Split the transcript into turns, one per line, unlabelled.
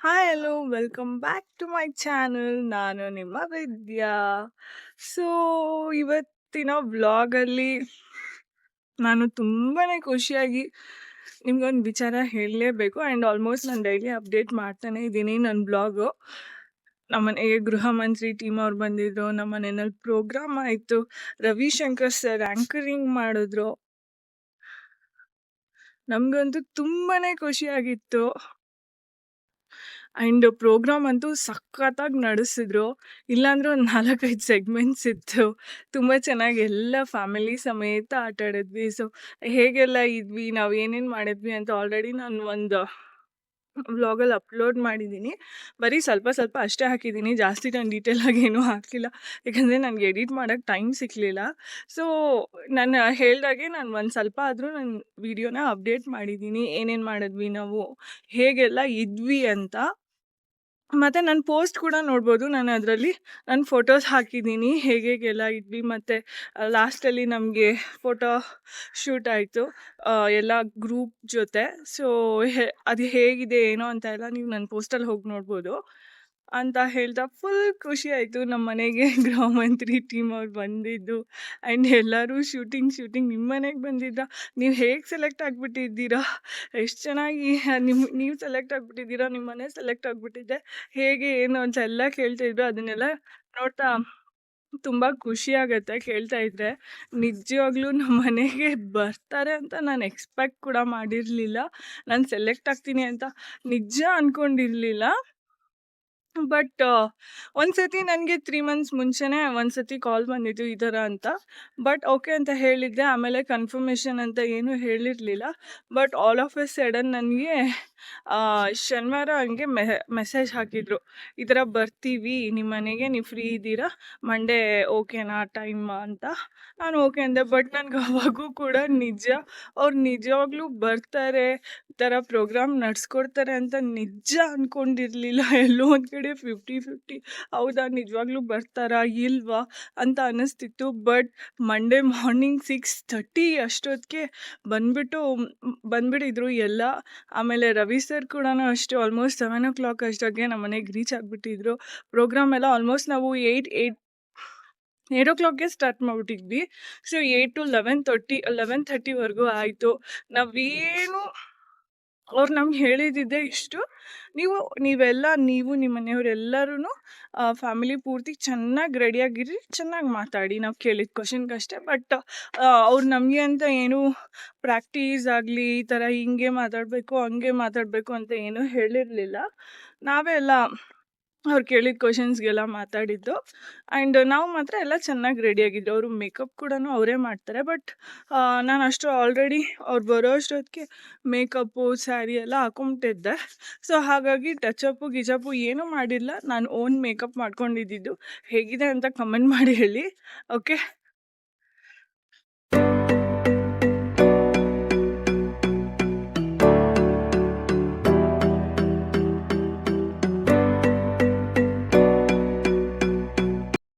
Hi hello welcome back to my channel ನಾನು ನಿಮ್ಮ ವಿದ್ಯಾ so ಇವತ್ತಿನ ವ್ಲಾಗಲ್ಲಿ ನಾನು ತುಂಬಾ ಖುಷಿಯಾಗಿ ನಿಮ್ಗೊಂದು ವಿಚಾರ ಹೇಳಲೇಬೇಕು. ಆ್ಯಂಡ್ ಆಲ್ಮೋಸ್ಟ್ ನಾನು ಡೈಲಿ ಅಪ್ಡೇಟ್ ಮಾಡ್ತಾನೆ ಇದ್ದೀನಿ ನನ್ನ ಬ್ಲಾಗು ನಮ್ಮ ಮನೆಗೆ ಗೃಹ ಮಂತ್ರಿ ಟೀಮ್ ಅವ್ರು ಬಂದಿದ್ರು. ನಮ್ಮ ಮನೆಯಲ್ಲಿ ಪ್ರೋಗ್ರಾಮ್ ಆಯಿತು. ರವಿಶಂಕರ್ ಸರ್ ಆ್ಯಂಕರಿಂಗ್ ಮಾಡಿದ್ರು. ನಮಗಂತೂ ತುಂಬಾ ಖುಷಿಯಾಗಿತ್ತು. ಆ್ಯಂಡ್ ಪ್ರೋಗ್ರಾಮ್ ಅಂತೂ ಸಖತ್ತಾಗಿ ನಡೆಸಿದ್ರು. ಇಲ್ಲಾಂದ್ರೆ ಒಂದು ನಾಲ್ಕೈದು ಸೆಗ್ಮೆಂಟ್ಸ್ ಇತ್ತು. ತುಂಬ ಚೆನ್ನಾಗಿ ಎಲ್ಲ ಫ್ಯಾಮಿಲಿ ಸಮೇತ ಆಟ ಆಡಿದ್ವಿ. ಸೊ, ಹೇಗೆಲ್ಲ ಇದ್ವಿ, ನಾವು ಏನೇನು ಮಾಡಿದ್ವಿ ಅಂತ ಆಲ್ರೆಡಿ ನಾನು ಒಂದು ವ್ಲಾಗಲ್ಲಿ ಅಪ್ಲೋಡ್ ಮಾಡಿದ್ದೀನಿ ಬರೀ ಸ್ವಲ್ಪ ಸ್ವಲ್ಪ ಅಷ್ಟೇ ಹಾಕಿದ್ದೀನಿ ಜಾಸ್ತಿ ನಾನು ಡೀಟೇಲಾಗಿ ಏನೂ ಹಾಕಲಿಲ್ಲ ಯಾಕಂದರೆ ನನಗೆ ಎಡಿಟ್ ಮಾಡೋಕ್ಕೆ ಟೈಮ್ ಸಿಕ್ಕಲಿಲ್ಲ ಸೊ, ನಾನು ಹೇಳ್ದಾಗೆ ನಾನು ಒಂದು ಸ್ವಲ್ಪ ಆದರೂ ನನ್ನ ವೀಡಿಯೋನ ಅಪ್ಡೇಟ್ ಮಾಡಿದ್ದೀನಿ ಏನೇನು ಮಾಡಿದ್ವಿ ನಾವು, ಹೇಗೆಲ್ಲ ಇದ್ವಿ ಅಂತ. ಮತ್ತು ನನ್ನ ಪೋಸ್ಟ್ ಕೂಡ ನೋಡ್ಬೋದು. ನಾನು ಅದರಲ್ಲಿ ನನ್ನ ಫೋಟೋಸ್ ಹಾಕಿದ್ದೀನಿ. ಹೇಗೆಲ್ಲ ಇದ್ವಿ ಮತ್ತು ಲಾಸ್ಟಲ್ಲಿ ನಮಗೆ ಫೋಟೋ ಶೂಟ್ ಆಯಿತು. ಎಲ್ಲ ಗ್ರೂಪ್ ಜೊತೆ. ಸೊ ಹೇ, ಅದು ಹೇಗಿದೆ, ಏನೋ ಅಂತ ಎಲ್ಲ ನೀವು ನನ್ನ ಪೋಸ್ಟಲ್ಲಿ ಹೋಗಿ ನೋಡ್ಬೋದು. ಅಂತ ಹೇಳ್ತಾ ಫುಲ್ ಖುಷಿ ಆಯಿತು. ನಮ್ಮ ಮನೆಗೆ ಗೃಹ ಮಂತ್ರಿ ಟೀಮ್ ಅವ್ರು ಬಂದಿದ್ದು ಆ್ಯಂಡ್ ಎಲ್ಲರೂ ಶೂಟಿಂಗ್ ಶೂಟಿಂಗ್ ನಿಮ್ಮ ಮನೆಗೆ ಬಂದಿದ್ದ. ನೀವು ಹೇಗೆ ಸೆಲೆಕ್ಟ್ ಆಗಿಬಿಟ್ಟಿದ್ದೀರಾ? ಎಷ್ಟು ಚೆನ್ನಾಗಿ ನಿಮ್ಮ ನೀವು ಸೆಲೆಕ್ಟ್ ಆಗಿಬಿಟ್ಟಿದ್ದೀರಾ? ನಿಮ್ಮ ಮನೆ ಸೆಲೆಕ್ಟ್ ಆಗಿಬಿಟ್ಟಿದ್ದೆ ಹೇಗೆ, ಏನು ಅಂತ ಎಲ್ಲ ಕೇಳ್ತಾಯಿದ್ರು ಅದನ್ನೆಲ್ಲ ನೋಡ್ತಾ ತುಂಬ ಖುಷಿ ಆಗುತ್ತೆ ಕೇಳ್ತಾ ಇದ್ದರೆ ನಿಜವಾಗ್ಲೂ ನಮ್ಮ ಮನೆಗೆ ಬರ್ತಾರೆ ಅಂತ ನಾನು ಎಕ್ಸ್ಪೆಕ್ಟ್ ಕೂಡ ಮಾಡಿರಲಿಲ್ಲ. ನಾನು ಸೆಲೆಕ್ಟ್ ಆಗ್ತೀನಿ ಅಂತ ನಿಜ ಅಂದ್ಕೊಂಡಿರಲಿಲ್ಲ ಬಟ್ ಒಂದ್ಸತಿ ನನಗೆ ತ್ರೀ ಮಂತ್ಸ್ ಮುಂಚೆನೇ ಒಂದ್ಸತಿ ಕಾಲ್ ಬಂದಿದ್ದು ಈ ಥರ ಅಂತ. ಬಟ್ ಓಕೆ ಅಂತ ಹೇಳಿದ್ದೆ. ಆಮೇಲೆ ಕನ್ಫರ್ಮೇಷನ್ ಅಂತ ಏನೂ ಹೇಳಿರಲಿಲ್ಲ. But all of a sudden ನನಗೆ ಶನಿವಾರ ಹಂಗೆ ಮೆಸೇಜ್ ಹಾಕಿದರು. ಈ ಥರ ಬರ್ತೀವಿ ನಿಮ್ಮ ಮನೆಗೆ ನೀವು ಫ್ರೀ ಇದ್ದೀರಾ? ಮಂಡೇ ಓಕೆನಾ ಟೈಮ್ ಅಂತ. ನಾನು ಓಕೆ ಅಂದೆ. ಬಟ್, ನನಗೆ ಅವಾಗೂ ಕೂಡ ನಿಜ, ಅವ್ರು ನಿಜವಾಗ್ಲೂ ಬರ್ತಾರೆ, ಈ ಥರ ಪ್ರೋಗ್ರಾಮ್ ನಡೆಸ್ಕೊಡ್ತಾರೆ ಅಂತ ನಿಜ ಅಂದ್ಕೊಂಡಿರಲಿಲ್ಲ ಎಲ್ಲೋ ಒಂದು ಕಡೆ ಫಿಫ್ಟಿ ಫಿಫ್ಟಿ ಹೌದಾ? ನಿಜವಾಗ್ಲೂ ಬರ್ತಾರಾ? ಇಲ್ವಾ? ಅಂತ ಅನ್ನಿಸ್ತಿತ್ತು. But Monday morning six thirty ಅಷ್ಟೊತ್ತಿಗೆ ಬಂದುಬಿಟ್ಟು, ಬಂದುಬಿಟ್ಟಿದ್ರು ಎಲ್ಲ. ಆಮೇಲೆ ರವಿ ಸರ್ ಕೂಡ ಅಷ್ಟೇ ಆಲ್ಮೋಸ್ಟ್ ಸೆವೆನ್ ಓ ಕ್ಲಾಕ್ ಅಷ್ಟೊತ್ತಿಗೆ ನಮ್ಮ ಮನೆಗೆ ರೀಚ್ ಆಗಿಬಿಟ್ಟಿದ್ರು. ಪ್ರೋಗ್ರಾಮ್ ಎಲ್ಲ ಆಲ್ಮೋಸ್ಟ್ ನಾವು ಏಯ್ಟ್ ಏಯ್ಟ್ ಏಯ್ಟ್ ಓ ಕ್ಲಾಕ್ಗೆ start ಮಾಡಿಬಿಟ್ಟಿದ್ವಿ so eight to eleven thirty eleven ಥರ್ಟಿವರೆಗೂ ಆಯಿತು. ನಾವೇನು ಅವ್ರು ನಮ್ಗೆ ಹೇಳಿದ್ದಿದ್ದೆ ಇಷ್ಟು. ನೀವು, ನೀವೆಲ್ಲ, ನೀವು, ನಿಮ್ಮ ಮನೆಯವರೆಲ್ಲರೂ ಫ್ಯಾಮಿಲಿ ಪೂರ್ತಿ ಚೆನ್ನಾಗಿ ರೆಡಿಯಾಗಿರಿ ಚೆನ್ನಾಗಿ ಮಾತಾಡಿ. ನಾವು ಕೇಳಿದ ಕ್ವಶನ್ಗಷ್ಟೇ ಬಟ್ ಅವ್ರು ನಮಗೆ ಅಂತ ಏನು ಪ್ರಾಕ್ಟೀಸ್ ಆಗಲಿ, ಈ ಥರ ಹಿಂಗೆ ಮಾತಾಡಬೇಕು, ಹಂಗೆ ಮಾತಾಡಬೇಕು ಅಂತ ಏನೂ ಹೇಳಿರಲಿಲ್ಲ. ನಾವೇ ಎಲ್ಲ ಅವ್ರು ಕೇಳಿದ ಕ್ವಶನ್ಸ್ಗೆಲ್ಲ ಮಾತಾಡಿದ್ದು. ಆ್ಯಂಡ್ ನಾವು ಮಾತ್ರ ಎಲ್ಲ ಚೆನ್ನಾಗಿ ರೆಡಿಯಾಗಿದ್ದು ಅವರು ಮೇಕಪ್ ಕೂಡ ಅವರೇ ಮಾಡ್ತಾರೆ. ಬಟ್ ನಾನು ಅಷ್ಟು ಆಲ್ರೆಡಿ ಅವ್ರು ಬರೋ ಅಷ್ಟೊತ್ತಿಗೆ ಮೇಕಪ್ಪು ಸ್ಯಾರಿ ಎಲ್ಲ ಹಾಕೊಂಬಿಟ್ಟಿದ್ದೆ ಸೊ ಹಾಗಾಗಿ ಟಚಪ್ಪು ಗಿಜಪ್ಪು ಏನೂ ಮಾಡಿಲ್ಲ. ನಾನು ಓನ್ ಮೇಕಪ್ ಮಾಡ್ಕೊಂಡಿದ್ದಿದ್ದು. ಹೇಗಿದೆ ಅಂತ ಕಮೆಂಟ್ ಮಾಡಿ ಹೇಳಿ. ಓಕೆ